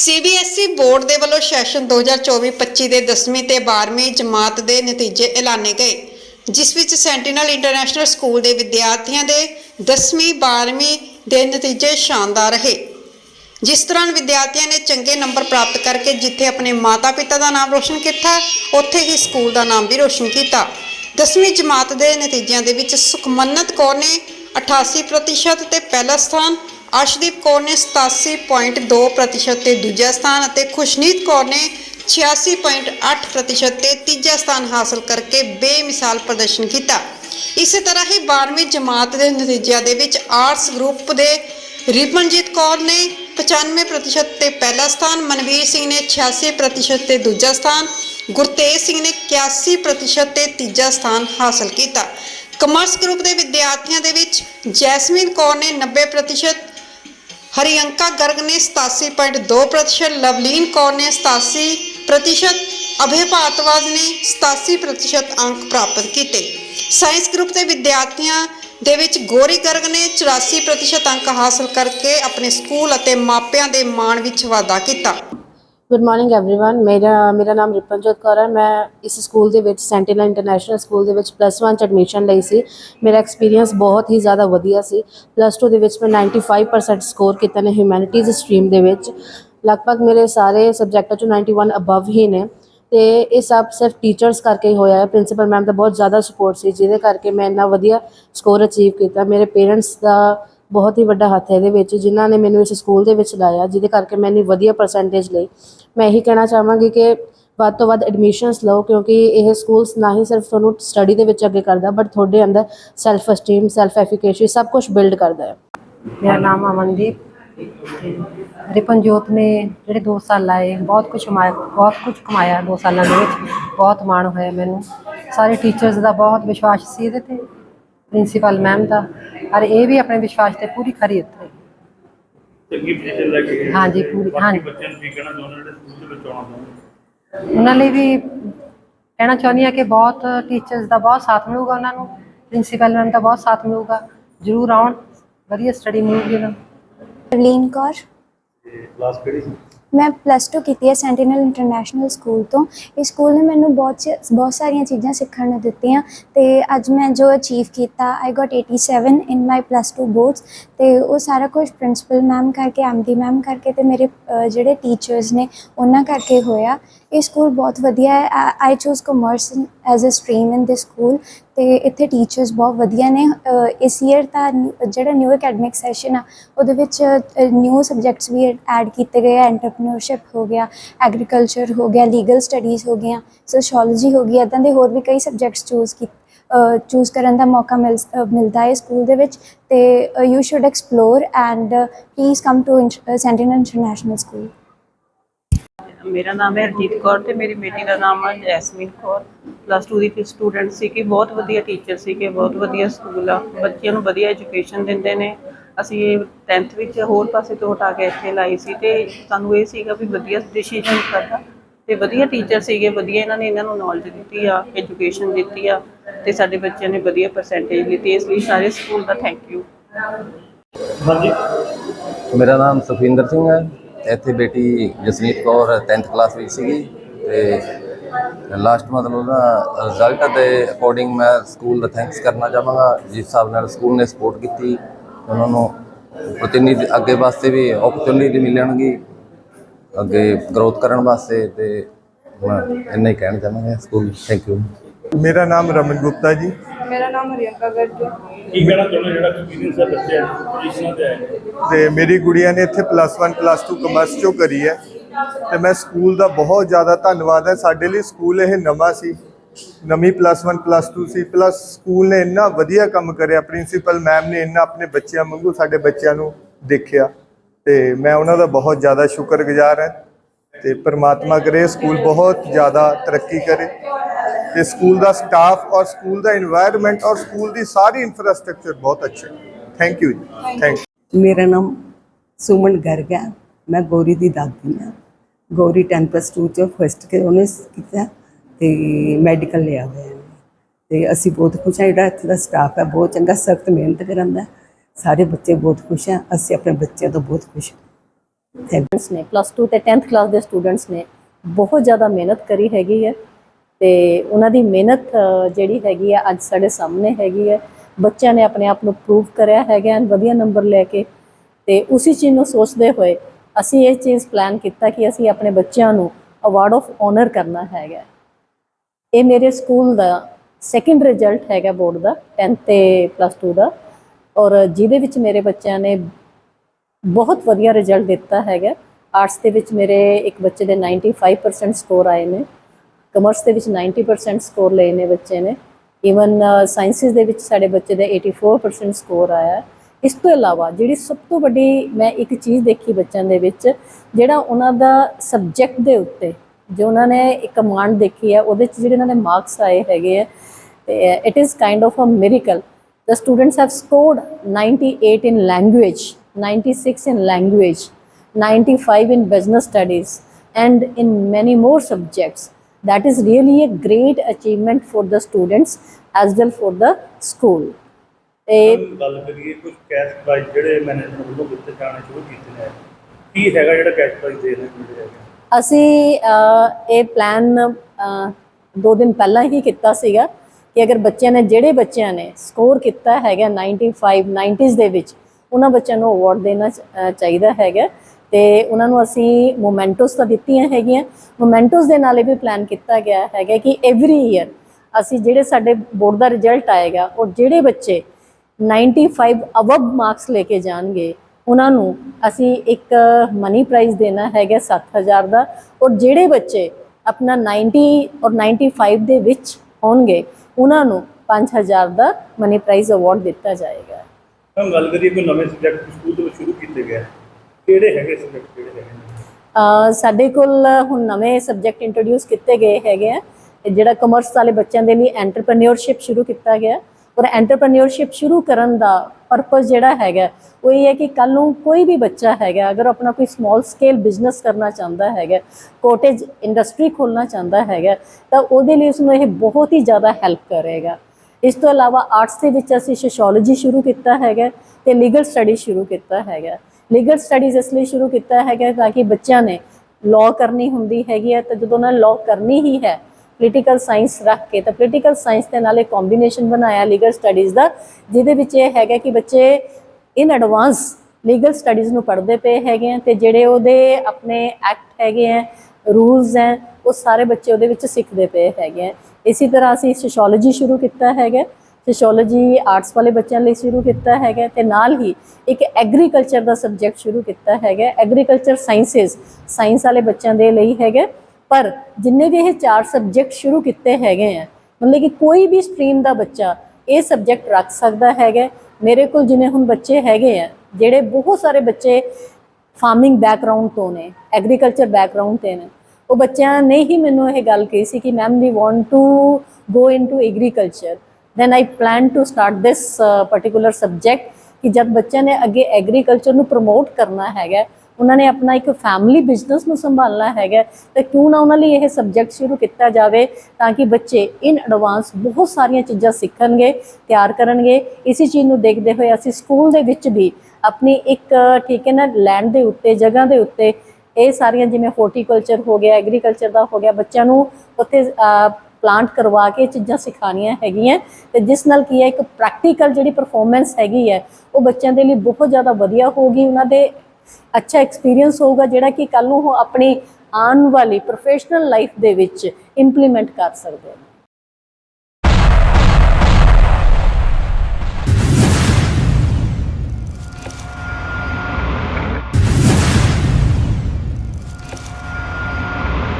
CBSE E board ਦੇ ਵੱਲੋਂ session 2024-25 ਦੇ 10ਵੀਂ ਤੇ 12ਵੀਂ ਜਮਾਤ ਦੇ ਨਤੀਜੇ ਐਲਾਨੇ ਗਏ, ਜਿਸ ਵਿੱਚ ਸੈਂਟੀਨਲ ਇੰਟਰਨੈਸ਼ਨਲ ਸਕੂਲ ਦੇ ਵਿਦਿਆਰਥੀਆਂ ਦੇ 10ਵੀਂ 12ਵੀਂ ਦੇ ਨਤੀਜੇ ਸ਼ਾਨਦਾਰ ਰਹੇ। ਜਿਸ ਦੌਰਾਨ ਵਿਦਿਆਰਥੀਆਂ ਨੇ ਚੰਗੇ ਨੰਬਰ ਪ੍ਰਾਪਤ ਕਰਕੇ ਜਿੱਥੇ ਆਪਣੇ ਮਾਤਾ-ਪਿਤਾ ਦਾ ਨਾਮ ਰੋਸ਼ਨ ਕੀਤਾ, ਉੱਥੇ ਹੀ ਸਕੂਲ ਦਾ ਨਾਮ ਵੀ ਰੋਸ਼ਨ ਕੀਤਾ। 10ਵੀਂ ਜਮਾਤ ਦੇ ਨਤੀਜਿਆਂ ਦੇ ਵਿੱਚ ਸੁਖਮੰਨਤ ਕੌਰ ਨੇ 88% ਤੇ ਪਹਿਲਾ ਸਥਾਨ ਅਰਸ਼ਦੀਪ ਕੌਰ ਨੇ 87.2% ਤੇ ਦੂਜਾ ਸਥਾਨ ਅਤੇ ਖੁਸ਼ਨੀਤ ਕੌਰ ਨੇ 86.8% ਤੇ ਤੀਜਾ ਸਥਾਨ ਹਾਸਲ ਕਰਕੇ ਬੇਮਿਸਾਲ ਪ੍ਰਦਰਸ਼ਨ ਕੀਤਾ। ਇਸੇ ਤਰ੍ਹਾਂ ਹੀ 12ਵੀਂ ਜਮਾਤ ਦੇ ਨਤੀਜਿਆਂ ਦੇ ਵਿੱਚ ਆਰਟਸ ਗਰੁੱਪ ਦੇ ਰਿਪਨਜੀਤ ਕੌਰ ਨੇ 95% ਤੇ ਪਹਿਲਾ ਸਥਾਨ, ਮਨਵੀਰ ਸਿੰਘ ਨੇ 86% ਤੇ ਦੂਜਾ ਸਥਾਨ, ਗੁਰਤੇਜ ਸਿੰਘ ਨੇ 81% ਤੇ ਤੀਜਾ ਸਥਾਨ ਹਾਸਲ ਕੀਤਾ। ਕਮਰਸ ਗਰੁੱਪ ਦੇ ਵਿਦਿਆਰਥੀਆਂ ਦੇ ਵਿੱਚ ਜੈਸਮੀਨ ਕੌਰ ਨੇ 90% ਹਰੀਅੰਕਾ ਗਰਗ ਨੇ 87.2% ਲਵਲੀਨ ਕੌਰ ਨੇ 87% ਅਭੇ ਭਾਰਤਵਾਜ ਨੇ 87% ਅੰਕ ਪ੍ਰਾਪਤ ਕੀਤੇ। ਸਾਇੰਸ ਗਰੁੱਪ ਦੇ ਵਿਦਿਆਰਥੀਆਂ ਦੇ ਵਿੱਚ ਗੋਰੀ ਗਰਗ ਨੇ 84% ਅੰਕ ਹਾਸਲ ਕਰਕੇ ਆਪਣੇ ਸਕੂਲ ਅਤੇ ਮਾਪਿਆਂ ਦੇ ਮਾਣ ਵਿੱਚ ਵਾਧਾ ਕੀਤਾ। ਗੁੱਡ ਮਾਰਨਿੰਗ एवरीवन ਮੇਰਾ ਮੇਰਾ ਨਾਮ ਰਿਪਨਜੋਤ ਕੌਰ ਹੈ ਮੈਂ ਇਸ ਸਕੂਲ ਦੇ ਵਿੱਚ ਸੈਂਟੀਨਲ ਇੰਟਰਨੈਸ਼ਨਲ ਸਕੂਲ ਦੇ ਵਿੱਚ ਪਲੱਸ 1 ਚ ਐਡਮਿਸ਼ਨ ਲਈ ਸੀ ਮੇਰਾ ਐਕਸਪੀਰੀਅੰਸ ਬਹੁਤ ਹੀ ਜ਼ਿਆਦਾ ਵਧੀਆ ਸੀ ਪਲੱਸ 2 ਦੇ ਵਿੱਚ ਮੈਂ 95% ਸਕੋਰ ਕੀਤਾ ਨੇ ਹਿਊਮੈਨਿਟੀਜ਼ ਸਟਰੀਮ ਦੇ ਵਿੱਚ ਲਗਭਗ ਮੇਰੇ ਸਾਰੇ ਸਬਜੈਕਟਾਂ ਚੋਂ 91 ਅਬਵ ਹੀ ਨੇ ਤੇ ਇਹ ਸਭ ਸਿਰਫ ਟੀਚਰਸ ਕਰਕੇ ਹੀ ਹੋਇਆ ਹੈ ਪ੍ਰਿੰਸੀਪਲ ਮੈਮ ਦਾ ਬਹੁਤ ਜ਼ਿਆਦਾ ਸਪੋਰਟ ਸੀ ਜਿਹਦੇ ਕਰਕੇ ਮੈਂ ਇੰਨਾ ਵਧੀਆ ਸਕੋਰ ਅਚੀਵ ਕੀਤਾ ਮੇਰੇ ਪੇਰੈਂਟਸ ਦਾ ਬਹੁਤ ਹੀ ਵੱਡਾ ਹੱਥ ਹੈ ਇਹਦੇ ਵਿੱਚ, ਜਿਨ੍ਹਾਂ ਨੇ ਮੈਨੂੰ ਇਸ ਸਕੂਲ ਦੇ ਵਿੱਚ ਲਾਇਆ, ਜਿਹਦੇ ਕਰਕੇ ਮੈਂ ਇੰਨੀ ਵਧੀਆ ਪਰਸੈਂਟੇਜ ਲਈ। ਮੈਂ ਇਹੀ ਕਹਿਣਾ ਚਾਹਾਂਗੀ ਕਿ ਵੱਧ ਤੋਂ ਵੱਧ ਐਡਮਿਸ਼ਨਸ ਲਓ, ਕਿਉਂਕਿ ਇਹ ਸਕੂਲਸ ਨਾ ਹੀ ਸਿਰਫ ਤੁਹਾਨੂੰ ਸਟੱਡੀ ਦੇ ਵਿੱਚ ਅੱਗੇ ਕਰਦਾ ਬਟ ਤੁਹਾਡੇ ਅੰਦਰ ਸੈਲਫ ਅਸਟੀਮ ਸੈਲਫ ਐਫੀਕੇਸੀ ਸਭ ਕੁਝ ਬਿਲਡ ਕਰਦਾ ਹੈ। ਮੇਰਾ ਨਾਮ ਅਮਨਦੀਪ। ਰਿਪਨਜੋਤ ਨੇ ਜਿਹੜੇ 2 ਸਾਲ ਲਾਏ, ਬਹੁਤ ਕੁਝ ਕਮਾਇਆ, ਬਹੁਤ ਕੁਝ ਕਮਾਇਆ 2 ਸਾਲਾਂ ਦੇ ਵਿੱਚ। ਬਹੁਤ ਮਾਣ ਹੋਇਆ ਮੈਨੂੰ। ਸਾਰੇ ਟੀਚਰਸ ਦਾ ਬਹੁਤ ਵਿਸ਼ਵਾਸ ਸੀ ਇਹਦੇ ਤੇ। ਪ੍ਰਿੰਸੀਪਲ ਮੈਮ ਦਾ ਔਰ ਇਹ ਵੀ ਆਪਣੇ ਵਿਸ਼ਵਾਸ ਤੇ ਪੂਰੀ ਖਰੀ ਉਤਰੇ। ਚੰਗੀ ਪੋਜੀਸ਼ਨ ਲੈ ਕੇ ਗਏ। ਹਾਂਜੀ, ਪੂਰੀ- ਬਾਕੀ ਹਾਂਜੀ। ਬੱਚਿਆਂ ਨੂੰ ਕਹਿਣਾ ਚਾਹੁੰਦੇ ਜਿਹੜੇ ਸਕੂਲ ਦੇ ਵਿੱਚ ਆਉਣਾ ਚਾਹੁੰਦੇ ਉਹਨਾਂ ਲਈ ਵੀ ਕਹਿਣਾ ਚਾਹੁੰਦੀ ਹਾਂ ਕਿ ਬਹੁਤ ਟੀਚਰਸ ਦਾ ਬਹੁਤ ਸਾਥ ਮਿਲੂਗਾ ਉਹਨਾਂ ਨੂੰ ਪ੍ਰਿੰਸੀਪਲ ਮੈਮ ਦਾ ਬਹੁਤ ਸਾਥ ਮਿਲੂਗਾ। ਜ਼ਰੂਰ ਆਉਣ ਵਧੀਆ ਸਟੱਡੀ ਮਿਲੂਗੀ ਉਹਨਾਂ ਨੂੰ। ਕੌਰ। ਤੇ ਕਲਾਸ ਕਿਹੜੀ ਸੀ? ਮੈਂ ਪਲੱਸ 2 ਕੀਤੀ ਹੈ ਸੈਂਟੀਨਲ ਇੰਟਰਨੈਸ਼ਨਲ ਸਕੂਲ ਤੋਂ। ਇਸ ਸਕੂਲ ਨੇ ਮੈਨੂੰ ਬਹੁਤ ਬਹੁਤ ਸਾਰੀਆਂ ਚੀਜ਼ਾਂ ਸਿੱਖਣ ਨੂੰ ਦਿੱਤੀਆਂ ਤੇ ਅੱਜ ਮੈਂ ਜੋ ਅਚੀਵ ਕੀਤਾ I got 87 in my plus 2 boards ਤੇ ਉਹ ਸਾਰਾ ਕੁਝ ਪ੍ਰਿੰਸੀਪਲ ਮੈਮ ਕਰਕੇ ਐਮਡੀ ਮੈਮ ਕਰਕੇ ਤੇ ਮੇਰੇ ਜਿਹੜੇ ਟੀਚਰਸ ਨੇ, ਉਹਨਾਂ ਕਰਕੇ ਹੋਇਆ। ਇਹ ਸਕੂਲ ਬਹੁਤ ਵਧੀਆ ਹੈ। I choose commerce as a stream in this school ਤੇ ਇੱਥੇ ਟੀਚਰਸ ਬਹੁਤ ਵਧੀਆ ਨੇ। ਇਸ ਈਅਰ ਦਾ ਨਿਊ- ਜਿਹੜਾ ਨਿਊ ਅਕੈਡਮਿਕ ਸੈਸ਼ਨ ਆ, ਉਹਦੇ ਵਿੱਚ ਨਿਊ ਸਬਜੈਕਟਸ ਵੀ ਐਡ ਕੀਤੇ ਗਏ ਆ। ਐਂਟਰਪ੍ਰੀਨਰਸ਼ਿਪ ਹੋ ਗਿਆ ਐਗਰੀਕਲਚਰ ਹੋ ਗਿਆ ਲੀਗਲ ਸਟੱਡੀਜ਼ ਹੋ ਗਈਆਂ ਸੋਸ਼ੀਓਲੋਜੀ ਹੋ ਗਈ ਇਦਾਂ ਦੇ ਹੋਰ ਵੀ ਕਈ ਸਬਜੈਕਟਸ ਚੂਜ਼ ਕੀ ਚੂਜ਼ ਕਰਨ ਦਾ ਮੌਕਾ ਮਿਲ ਮਿਲਦਾ ਹੈ ਸਕੂਲ ਦੇ ਵਿੱਚ ਤੇ you should explore and please come to Sentinel International School ਮੇਰਾ ਨਾਮ ਹੈ ਹਰਜੀਤ ਕੌਰ ਤੇ ਮੇਰੀ ਬੇਟੀ ਦਾ ਨਾਮ ਹੈ ਜੈਸਮੀਨ ਕੌਰ। ਪਲੱਸ 2 ਦੀ ਸਟੂਡੈਂਟ ਸੀ ਕਿ ਬਹੁਤ ਵਧੀਆ ਟੀਚਰ ਸੀ ਕਿ ਬਹੁਤ ਵਧੀਆ ਸਕੂਲ ਆ। ਬੱਚਿਆਂ ਨੂੰ ਵਧੀਆ ਐਜੂਕੇਸ਼ਨ ਦਿੰਦੇ ਨੇ। ਅਸੀਂ ਇਹ 10th ਵਿੱਚ ਹੋਰ ਪਾਸੇ ਤੋਂ ਹਟਾ ਕੇ ਇੱਥੇ ਲਾਈ ਸੀ ਤੇ ਸਾਨੂੰ ਇਹ ਸੀਗਾ ਵੀ ਵਧੀਆ ਡਿਸੀਜਨ ਕਰਦਾ ਤੇ ਵਧੀਆ ਟੀਚਰ ਸੀਗੇ, ਵਧੀਆ ਇਹਨਾਂ ਨੇ ਇਹਨਾਂ ਨੂੰ ਨੌਲੇਜ ਦਿੱਤੀ ਆ ਐਜੂਕੇਸ਼ਨ ਦਿੱਤੀ ਆ ਤੇ ਸਾਡੇ ਬੱਚਿਆਂ ਨੇ ਵਧੀਆ ਪਰਸੈਂਟੇਜ ਲਿੱਤੀ ਇਸ ਲਈ ਸਾਰੇ ਸਕੂਲ ਦਾ ਥੈਂਕ ਯੂ ਹਾਂਜੀ। ਮੇਰਾ ਨਾਮ ਸੁਖਵਿੰਦਰ ਸਿੰਘ ਹੈ। ਇੱਥੇ ਬੇਟੀ ਜਸਮੀਤ ਕੌਰ 10th ਕਲਾਸ ਵਿੱਚ ਸੀਗੀ ਤੇ ਲਾਸਟ ਮਤਲਬ ਉਹਦਾ ਰਿਜ਼ਲਟ ਦੇ ਅਕੋਰਡਿੰਗ ਮੈਂ ਸਕੂਲ ਦਾ ਥੈਂਕਸ ਕਰਨਾ ਚਾਹਾਂਗਾ, ਜਿਸ ਹਿਸਾਬ ਨਾਲ ਸਕੂਲ ਨੇ ਸਪੋਰਟ ਕੀਤੀ, ਉਹਨਾਂ ਨੂੰ ਪ੍ਰਤੀਨਿਧ ਅੱਗੇ ਵਾਸਤੇ ਵੀ ਓਪਰਚੁਨਿਟੀ ਮਿਲਣਗੀ, ਅੱਗੇ ਗਰੋਥ ਕਰਨ ਵਾਸਤੇ ਤੇ ਮੈਂ ਇੰਨਾ ਹੀ ਕਹਿਣਾ ਚਾਹਾਂਗਾ ਸਕੂਲ ਥੈਂਕ ਯੂ ਮੇਰਾ ਨਾਮ ਰਮਨ ਗੁਪਤਾ ਜੀ ਕੀ ਕਹਿਣਾ ਚਾਹੁੰਦੇ ਜਿਹੜਾ ਐਕਸਪੀਰੀਅੰਸ ਹੈ ਬੱਚਿਆਂ ਨੂੰ ਪੋਜੀਸ਼ਨਾਂ ਤੇ ਆਏ ਨੇ? ਤੇ ਮੇਰੀ ਗੁੜੀਆ ਨੇ ਇੱਥੇ ਪਲੱਸ 1 ਪਲੱਸ 2 ਕਮਰਸ ਚੋਂ ਕਰੀ ਹੈ। ਤੇ ਮੈਂ ਸਕੂਲ ਦਾ ਬਹੁਤ ਜ਼ਿਆਦਾ ਧੰਨਵਾਦ ਹੈ। ਸਾਡੇ ਲਈ ਸਕੂਲ ਇਹ ਨਵਾਂ ਸੀ। ਨਵੀਂ ਪਲੱਸ 1 ਪਲੱਸ 2 ਸੀ। ਪਲੱਸ ਸਕੂਲ ਨੇ ਇੰਨਾ ਵਧੀਆ ਕੰਮ ਕਰਿਆ। ਪ੍ਰਿੰਸੀਪਲ ਮੈਮ ਨੇ ਇੰਨਾ ਆਪਣੇ ਬੱਚਿਆਂ ਵਾਂਗੂ ਸਾਡੇ ਬੱਚਿਆਂ ਨੂੰ ਦੇਖਿਆ। ਤੇ ਮੈਂ ਉਹਨਾਂ ਦਾ ਬਹੁਤ ਜ਼ਿਆਦਾ ਸ਼ੁਕਰਗੁਜ਼ਾਰ ਹਾਂ। ਤੇ ਪ੍ਰਮਾਤਮਾ ਕਰੇ ਸਕੂਲ ਬਹੁਤ ਜ਼ਿਆਦਾ ਤਰੱਕੀ ਕਰੇ। ਤੇ ਸਕੂਲ ਦਾ ਸਟਾਫ ਔਰ ਸਕੂਲ ਦਾ এনवायरमेंट ਔਰ ਸਕੂਲ ਦੀ ਸਾਰੀ ਇਨਫਰਾਸਟ੍ਰਕਚਰ ਬਹੁਤ ਅੱਛੀ। ਥੈਂਕ ਯੂ ਥੈਂਕ ਮੇਰਾ ਨਾਮ ਸੁਮਨ ਗਰਗ ਹੈ। ਮੈਂ ਗੋਰੀ ਦੀ ਦਾਦੀ ਹਾਂ। ਗੋਰੀ 10 ਪਲੱਸ 2 ਚ ਫਸਟ ਕੇ ਉਹਨੇ ਕੀਤਾ ਤੇ ਮੈਡੀਕਲ ਲਿਆ ਹੋਇਆ ਹੈ। ਤੇ ਅਸੀਂ ਬਹੁਤ ਖੁਸ਼ ਹਾਂ। ਜਿਹੜਾ ਇੱਥੇ ਦਾ ਸਟਾਫ ਹੈ ਬਹੁਤ ਚੰਗਾ ਸਖਤ ਮਿਹਨਤ ਕਰਾਂਦਾ ਸਾਰੇ ਬੱਚੇ ਬਹੁਤ ਖੁਸ਼ ਹੈ। ਅਸੀਂ ਆਪਣੇ ਬੱਚਿਆਂ ਤੋਂ ਬਹੁਤ ਖੁਸ਼ ਹਾਂ। ਸਟੂਡੈਂਟਸ ਨੇ ਪਲੱਸ 2 ਤੇ 10th ਕਲਾਸ ਦੇ ਸਟੂਡੈਂਟਸ ਨੇ ਬਹੁਤ ਜ਼ਿਆਦਾ ਮਿਹਨਤ ਕਰੀ ਹੈਗੀ ਹੈ। ਤੇ ਉਹਨਾਂ ਦੀ ਮਿਹਨਤ ਜਿਹੜੀ ਹੈਗੀ ਆ, ਅੱਜ ਸਾਡੇ ਸਾਹਮਣੇ ਹੈਗੀ ਹੈ ਬੱਚਿਆਂ ਨੇ ਆਪਣੇ ਆਪ ਨੂੰ ਪ੍ਰੂਵ ਕਰਿਆ ਹੈਗਾ ਐਂਡ ਵਧੀਆ ਨੰਬਰ ਲੈ ਕੇ ਤੇ ਉਸੇ ਚੀਜ਼ ਨੂੰ ਸੋਚਦੇ ਹੋਏ ਅਸੀਂ ਇਹ ਚੀਜ਼ ਪਲਾਨ ਕੀਤਾ ਕਿ ਅਸੀਂ ਆਪਣੇ ਬੱਚਿਆਂ ਨੂੰ ਅਵਾਰਡ ਆਫ ਆਨਰ ਕਰਨਾ ਹੈਗਾ ਇਹ ਮੇਰੇ ਸਕੂਲ ਦਾ ਸੈਕਿੰਡ ਰਿਜ਼ਲਟ ਹੈਗਾ ਬੋਰਡ ਦਾ 10th ਤੇ ਪਲੱਸ 2 ਦਾ। ਔਰ ਜਿਹਦੇ ਵਿੱਚ ਮੇਰੇ ਬੱਚਿਆਂ ਨੇ ਬਹੁਤ ਵਧੀਆ ਰਿਜ਼ਲਟ ਦਿੱਤਾ ਹੈਗਾ। ਆਰਟਸ ਦੇ ਵਿੱਚ ਮੇਰੇ ਇੱਕ ਬੱਚੇ ਦੇ 95% ਸਕੋਰ ਆਏ ਨੇ। ਕਮਰਸ ਦੇ ਵਿੱਚ 90% ਸਕੋਰ ਲਏ ਨੇ ਬੱਚੇ ਨੇ। ਈਵਨ ਸਾਇੰਸਿਸ ਦੇ ਵਿੱਚ ਸਾਡੇ ਬੱਚੇ ਦੇ 84% ਸਕੋਰ ਆਇਆ ਇਸ ਤੋਂ ਇਲਾਵਾ ਜਿਹੜੀ ਸਭ ਤੋਂ ਵੱਡੀ ਮੈਂ ਇੱਕ ਚੀਜ਼ ਦੇਖੀ ਬੱਚਿਆਂ ਦੇ ਵਿੱਚ, ਜਿਹੜਾ ਉਹਨਾਂ ਦਾ ਸਬਜੈਕਟ ਦੇ ਉੱਤੇ ਜੋ ਉਹਨਾਂ ਨੇ ਇੱਕ ਕਮਾਂਡ ਦੇਖੀ ਹੈ, ਉਹਦੇ 'ਚ ਜਿਹੜੇ ਉਹਨਾਂ ਦੇ ਮਾਰਕਸ ਆਏ ਹੈਗੇ ਆ it is kind of a miracle the students have scored 98 in language 96 in language 95 in business studies, and in many more subjects. That is really a great achievement for the students as well for the school. ਹੁਣ ਗੱਲ ਕਰੀਏ ਕੁਝ cash prize ਜਿਹੜੇ management ਵੱਲੋਂ ਦਿੱਤੇ ਜਾਣੇ ਸ਼ੁਰੂ ਕੀਤੇ ਨੇ ਕੀ ਹੈਗਾ ਜਿਹੜਾ ਕੈਸ਼ ਪ੍ਰਾਈਜ਼ ਦੇ ਰਹੇ ਨੇ ਅਸੀਂ ਇਹ ਪਲਾਨ ਦੋ ਦਿਨ ਪਹਿਲਾਂ ਹੀ ਕੀਤਾ ਸੀਗਾ ਕਿ ਅਗਰ ਬੱਚਿਆਂ ਨੇ ਜਿਹੜੇ ਬੱਚਿਆਂ ਨੇ ਸਕੋਰ ਕੀਤਾ ਹੈਗਾ 95 90s ਦੇ ਵਿੱਚ ਉਹਨਾਂ ਬੱਚਿਆਂ ਨੂੰ ਅਵਾਰਡ ਦੇਣਾ ਚਾਹੀਦਾ ਹੈਗਾ। ਤੇ ਉਹਨਾਂ ਨੂੰ ਅਸੀਂ ਮੋਮੈਂਟੋਸ ਤਾਂ ਦਿੱਤੀਆਂ ਹੈਗੀਆਂ। ਮੋਮੈਂਟੋਸ ਦੇ ਨਾਲ ਇਹ ਵੀ ਪਲਾਨ ਕੀਤਾ ਗਿਆ ਹੈਗਾ ਕਿ ਐਵਰੀ ਈਅਰ ਅਸੀਂ ਜਿਹੜੇ ਸਾਡੇ ਬੋਰਡ ਦਾ ਰਿਜ਼ਲਟ ਆਏਗਾ ਔਰ ਜਿਹੜੇ ਬੱਚੇ 95 ਅਬਵ ਮਾਰਕਸ ਲੈ ਕੇ ਜਾਣਗੇ, ਉਹਨਾਂ ਨੂੰ ਅਸੀਂ ਇੱਕ ਮਨੀ ਪ੍ਰਾਈਜ਼ ਦੇਣਾ ਹੈਗਾ 7000 ਦਾ। ਔਰ ਜਿਹੜੇ ਬੱਚੇ ਆਪਣਾ 90 ਔਰ 95 ਦੇ ਵਿੱਚ ਹੋਣਗੇ, ਉਹਨਾਂ ਨੂੰ 5000 ਦਾ ਮਨੀ ਪ੍ਰਾਈਜ਼ ਅਵਾਰਡ ਦਿੱਤਾ ਜਾਏਗਾ। ਹੁਣ ਗੱਲ ਕਰੀਏ ਕੋਈ ਨਵੇਂ ਸਬਜੈਕਟ ਸਕੂਲ ਤੋਂ ਸ਼ੁਰੂ ਕੀਤੇ ਗਏ। ਕਿਹੜੇ ਹੈਗੇ ਸਬਜੈਕਟ ਕਿਹੜੇ ਹੈਗੇ ਨੇ ਸਾਡੇ ਕੋਲ ਹੁਣ ਨਵੇਂ ਸਬਜੈਕਟ ਇੰਟਰੋਡਿਊਸ ਕੀਤੇ ਗਏ ਹੈਗੇ ਆ। ਜਿਹੜਾ ਕਮਰਸ ਵਾਲੇ ਬੱਚਿਆਂ ਦੇ ਲਈ ਐਂਟਰਪ੍ਰੈਨਿਓਰਸ਼ਿਪ ਸ਼ੁਰੂ ਕੀਤਾ ਗਿਆ। ਔਰ ਐਂਟਰਪ੍ਰੈਨਿਓਰਸ਼ਿਪ ਸ਼ੁਰੂ ਕਰਨ ਦਾ ਪਰਪਸ ਜਿਹੜਾ ਹੈਗਾ, ਉਹ ਇਹ ਹੈ ਕਿ ਕੱਲ ਨੂੰ ਕੋਈ ਵੀ ਬੱਚਾ ਹੈਗਾ, ਅਗਰ ਆਪਣਾ ਕੋਈ ਸਮਾਲ ਸਕੇਲ ਬਿਜ਼ਨਸ ਕਰਨਾ ਚਾਹੁੰਦਾ ਹੈਗਾ ਕੋਟੇਜ ਇੰਡਸਟਰੀ ਖੋਲਣਾ ਚਾਹੁੰਦਾ ਹੈਗਾ, ਤਾਂ ਉਹਦੇ ਲਈ ਉਸਨੂੰ ਇਹ ਬਹੁਤ ਹੀ ਜ਼ਿਆਦਾ ਹੈਲਪ ਕਰੇਗਾ। ਇਸ ਤੋਂ ਇਲਾਵਾ ਆਰਟਸ ਦੇ ਵਿੱਚ ਅਸੀਂ ਸੋਸ਼ੀਓਲੋਜੀ ਸ਼ੁਰੂ ਕੀਤਾ ਹੈਗਾ ਤੇ ਲੀਗਲ ਸਟੱਡੀ ਸ਼ੁਰੂ ਕੀਤਾ ਹੈਗਾ। ਲੀਗਲ ਸਟੱਡੀਜ਼ ਇਸ ਲਈ ਸ਼ੁਰੂ ਕੀਤਾ ਹੈਗਾ ਤਾਂ ਕਿ ਬੱਚਿਆਂ ਨੇ ਲਾਅ ਕਰਨੀ ਹੁੰਦੀ ਹੈਗੀ ਹੈ ਤਾਂ ਜਦੋਂ ਉਹਨਾਂ ਲਾਅ ਕਰਨੀ ਹੀ ਹੈ ਪੋਲੀਟੀਕਲ ਸਾਇੰਸ ਰੱਖ ਕੇ ਤਾਂ ਪੋਲੀਟੀਕਲ ਸਾਇੰਸ ਦੇ ਨਾਲ ਇੱਕ ਕੰਬੀਨੇਸ਼ਨ ਬਣਾਇਆ ਲੀਗਲ ਸਟੱਡੀਜ਼ ਦਾ, ਜਿਹਦੇ ਵਿੱਚ ਇਹ ਹੈਗਾ ਕਿ ਬੱਚੇ ਇਨ ਐਡਵਾਂਸ ਲੀਗਲ ਸਟੱਡੀਜ਼ ਨੂੰ ਪੜ੍ਹਦੇ ਪਏ ਹੈਗੇ ਆ ਤੇ ਜਿਹੜੇ ਉਹਦੇ ਆਪਣੇ ਐਕਟ ਹੈਗੇ ਆ ਰੂਲਸ ਹੈ, ਉਹ ਸਾਰੇ ਬੱਚੇ ਉਹਦੇ ਵਿੱਚ ਸਿੱਖਦੇ ਪਏ ਹੈਗੇ ਆ ਇਸੇ ਤਰ੍ਹਾਂ ਅਸੀਂ ਸੋਸ਼ੀਓਲੋਜੀ ਸ਼ੁਰੂ ਕੀਤਾ ਹੈਗਾ ਸੋਸ਼ੀਓਲੋਜੀ ਆਰਟਸ ਵਾਲੇ ਬੱਚਿਆਂ ਲਈ ਸ਼ੁਰੂ ਕੀਤਾ ਹੈਗਾ ਤੇ ਨਾਲ ਹੀ ਇੱਕ ਐਗਰੀਕਲਚਰ ਦਾ ਸਬਜੈਕਟ ਸ਼ੁਰੂ ਕੀਤਾ ਹੈਗਾ। ਐਗਰੀਕਲਚਰ ਸਾਇੰਸਸ ਸਾਇੰਸ ਵਾਲੇ ਬੱਚਿਆਂ ਦੇ ਲਈ ਹੈਗਾ। ਪਰ ਜਿੰਨੇ ਵੀ ਇਹ ਚਾਰ ਸਬਜੈਕਟ ਸ਼ੁਰੂ ਕੀਤੇ ਹੈਗੇ ਆ, ਮਤਲਬ ਕਿ ਕੋਈ ਵੀ ਸਟਰੀਮ ਦਾ ਬੱਚਾ ਇਹ ਸਬਜੈਕਟ ਰੱਖ ਸਕਦਾ ਹੈਗਾ। ਮੇਰੇ ਕੋਲ ਜਿਵੇਂ ਹੁਣ ਬੱਚੇ ਹੈਗੇ ਆ, ਜਿਹੜੇ ਬਹੁਤ ਸਾਰੇ ਬੱਚੇ ਫਾਰਮਿੰਗ ਬੈਕਗ੍ਰਾਉਂਡ ਤੋਂ ਨੇ ਐਗਰੀਕਲਚਰ ਬੈਕਗ੍ਰਾਉਂਡ ਤੇ ਨੇ, ਉਹ ਬੱਚਿਆਂ ਨੇ ਹੀ ਮੈਨੂੰ ਇਹ ਗੱਲ ਕਹੀ ਸੀ ਕਿ ma'am we want to go into agriculture then i plan to start this uh, particular subject ਕਿ ਜਦ ਬੱਚਿਆਂ ਨੇ ਅੱਗੇ ਐਗਰੀਕਲਚਰ ਨੂੰ ਪ੍ਰਮੋਟ ਕਰਨਾ ਹੈਗਾ ਉਹਨਾਂ ਨੇ ਆਪਣਾ ਇੱਕ ਫੈਮਿਲੀ ਬਿਜ਼ਨਸ ਨੂੰ ਸੰਭਾਲਣਾ ਹੈਗਾ ਤਾਂ ਕਿਉਂ ਨਾ ਉਹਨਾਂ ਲਈ ਇਹ ਸਬਜੈਕਟ ਸ਼ੁਰੂ ਕੀਤਾ ਜਾਵੇ ਤਾਂ ਕਿ ਬੱਚੇ ਇਨ ਐਡਵਾਂਸ ਬਹੁਤ ਸਾਰੀਆਂ ਚੀਜ਼ਾਂ ਸਿੱਖਣਗੇ ਤਿਆਰ ਕਰਨਗੇ ਇਸੇ ਚੀਜ਼ ਨੂੰ ਦੇਖਦੇ ਹੋਏ ਅਸੀਂ ਸਕੂਲ ਦੇ ਵਿੱਚ ਵੀ ਆਪਣੀ ਇੱਕ ਠੀਕ ਹੈ ਨਾ ਲੈਂਡ ਦੇ ਉੱਤੇ ਜਗ੍ਹਾ ਦੇ ਉੱਤੇ ਇਹ ਸਾਰੀਆਂ ਜਿਵੇਂ ਹਾਰਟੀਕਲਚਰ ਹੋ ਗਿਆ ਐਗਰੀਕਲਚਰ ਦਾ ਹੋ ਗਿਆ ਬੱਚਿਆਂ ਨੂੰ ਉੱਥੇ ਪਲਾਂਟ ਕਰਵਾ ਕੇ ਇਹ ਚੀਜ਼ਾਂ ਸਿਖਾਉਣੀਆਂ ਹੈਗੀਆਂ। ਤੇ ਜਿਸ ਨਾਲ ਕੀ ਹੈ, ਇੱਕ ਪ੍ਰੈਕਟੀਕਲ ਜਿਹੜੀ ਪਰਫਾਰਮੈਂਸ ਹੈਗੀ ਹੈ, ਉਹ ਬੱਚਿਆਂ ਦੇ ਲਈ ਬਹੁਤ ਜ਼ਿਆਦਾ ਵਧੀਆ ਹੋਊਗੀ। ਉਹਨਾਂ ਦੇ ਅੱਛਾ ਐਕਸਪੀਰੀਅੰਸ ਹੋਊਗਾ, ਜਿਹੜਾ ਕਿ ਕੱਲ ਨੂੰ ਉਹ ਆਪਣੀ ਆਉਣ ਵਾਲੀ ਪ੍ਰੋਫੈਸ਼ਨਲ ਲਾਈਫ ਦੇ ਵਿੱਚ ਇੰਪਲੀਮੈਂਟ ਕਰ ਸਕਦੇ ਨੇ।